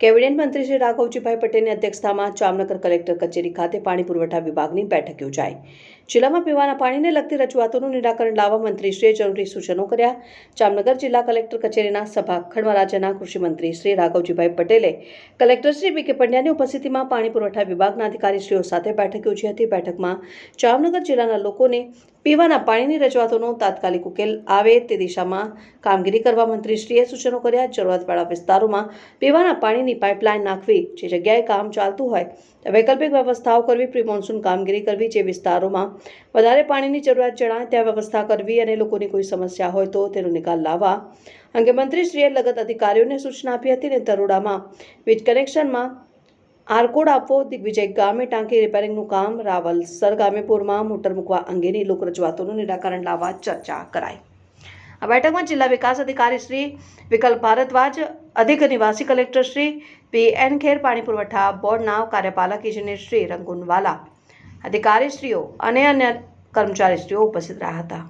Cabinet મંત્રી શ્રી રાઘવજીભાઈ પટેલની અધ્યક્ષતામાં જામનગર કલેક્ટર કચેરી ખાતે પાણી પુરવઠા વિભાગની બેઠક યોજાઈ. જિલ્લામાં પીવાના પાણીને લગતી રજૂઆતોનું નિરાકરણ લાવવા મંત્રીશ્રીએ જરૂરી સૂચનો કર્યા. જામનગર જિલ્લા કલેક્ટર કચેરીના સભાખંડમાં રાજ્યના કૃષિમંત્રી શ્રી રાઘવજીભાઈ પટેલે કલેક્ટર શ્રી બી કે પંડ્યાની ઉપસ્થિતિમાં પાણી પુરવઠા વિભાગના અધિકારીશ્રીઓ સાથે બેઠક યોજી હતી. બેઠકમાં જામનગર જિલ્લાના લોકોને પીવાના પાણીની રજૂઆતોનો તાત્કાલિક ઉકેલ આવે તે દિશામાં કામગીરી કરવા મંત્રીશ્રીએ સૂચનો કર્યા. જરૂરિયાતવાળા વિસ્તારોમાં પીવાના પાણીની પાઇપલાઇન નાખવી, જે જગ્યાએ કામ ચાલતું હોય વૈકલ્પિક વ્યવસ્થાઓ કરવી પ્રી મોન્સૂન કામગીરી કરવી જે વિસ્તારોમાં વધારે પાણીની જરૂરિયાત જણાય, ત્યાં વ્યવસ્થા કરવી અને લોકોની કોઈ સમસ્યા હોય તો તેનો નિકાલ લાવવા. અંગે મંત્રીશ્રીએ લગત અધિકારીઓને સૂચના આપી હતી અને તરોડામાં વીજ કનેક્શનમાં આરકોડ આપવો, દિગ્વિજય ગામે ટાંકી રિપેરિંગનું કામ, રાવલસર સરગામેપુરમાં મોટર મૂકવા અંગેની લોક રજૂઆતોનું નિરાકરણ લાવવા ચર્ચા કરાઈ. આ બેઠકમાં જિલ્લા વિકાસ અધિકારી શ્રી વિકલ્પ ભારદ્વાજ અધિક નિવાસી collector Shri P N Kher પાણી પુરવઠા બોર્ડના કાર્યપાલક ઇજનેર શ્રી રંગુનવાલા. અધિકારીશ્રીઓ અને અન્ય કર્મચારીશ્રીઓ ઉપસ્થિત રહ્યા હતા.